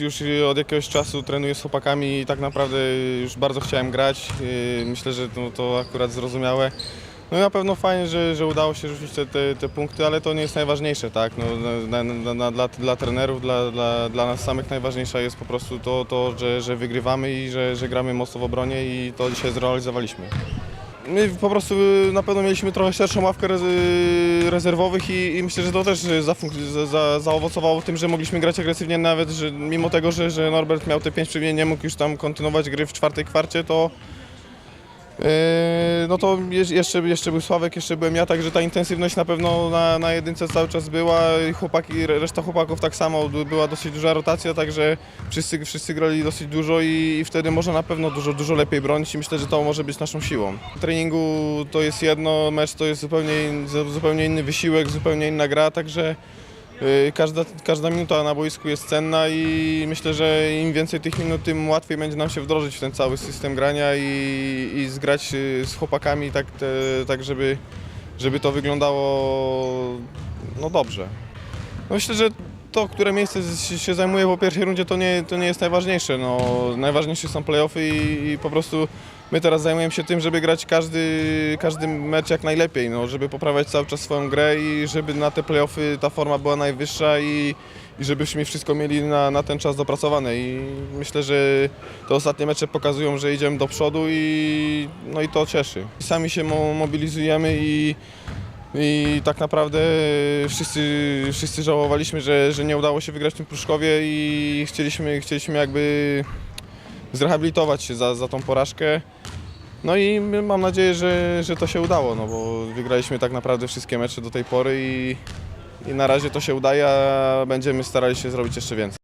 Już od jakiegoś czasu trenuję z chłopakami i tak naprawdę już bardzo chciałem grać. Yy, Myślę, że to, to akurat zrozumiałe. No i na pewno fajnie, że, że udało się rzucić te, te, te punkty, ale to nie jest najważniejsze, tak? No, na, na, na, dla, dla trenerów, dla, dla, dla nas samych najważniejsze jest po prostu to, to że, że wygrywamy i że, że gramy mocno w obronie i to dzisiaj zrealizowaliśmy. My po prostu na pewno mieliśmy trochę szerszą ławkę rez- rezerwowych i, i myślę, że to też zafunk- za, za, zaowocowało tym, że mogliśmy grać agresywnie nawet, że mimo tego, że, że Norbert miał te pięć przewinień, nie mógł już tam kontynuować gry w czwartej kwarcie, to no to je- jeszcze, jeszcze był Sławek, jeszcze byłem ja, także ta intensywność na pewno na, na jedynce cały czas była chłopaki, reszta chłopaków tak samo, była dosyć duża rotacja, także wszyscy, wszyscy grali dosyć dużo i, i wtedy można na pewno dużo, dużo lepiej bronić i myślę, że to może być naszą siłą. W treningu to jest jedno, mecz to jest zupełnie, zupełnie inny wysiłek, zupełnie inna gra, także każda, każda minuta na boisku jest cenna i myślę, że im więcej tych minut, tym łatwiej będzie nam się wdrożyć w ten cały system grania i, i zgrać y, z chłopakami tak, te, tak żeby, żeby to wyglądało no dobrze. No Myślę, że to, które miejsce się zajmuje po pierwszej rundzie, to nie, to nie jest najważniejsze. No, najważniejsze są playoffy i, i po prostu my teraz zajmujemy się tym, żeby grać każdy, każdy mecz jak najlepiej, no, żeby poprawiać cały czas swoją grę i żeby na te playoffy ta forma była najwyższa i, i żebyśmy wszystko mieli na, na ten czas dopracowane. I myślę, że te ostatnie mecze pokazują, że idziemy do przodu i, no i to cieszy. Sami się mo- mobilizujemy i i tak naprawdę wszyscy, wszyscy żałowaliśmy, że, że nie udało się wygrać w tym Pruszkowie i chcieliśmy, chcieliśmy jakby zrehabilitować się za, za tą porażkę. No i mam nadzieję, że, że to się udało, no bo wygraliśmy tak naprawdę wszystkie mecze do tej pory i, i na razie to się udaje, a będziemy starali się zrobić jeszcze więcej.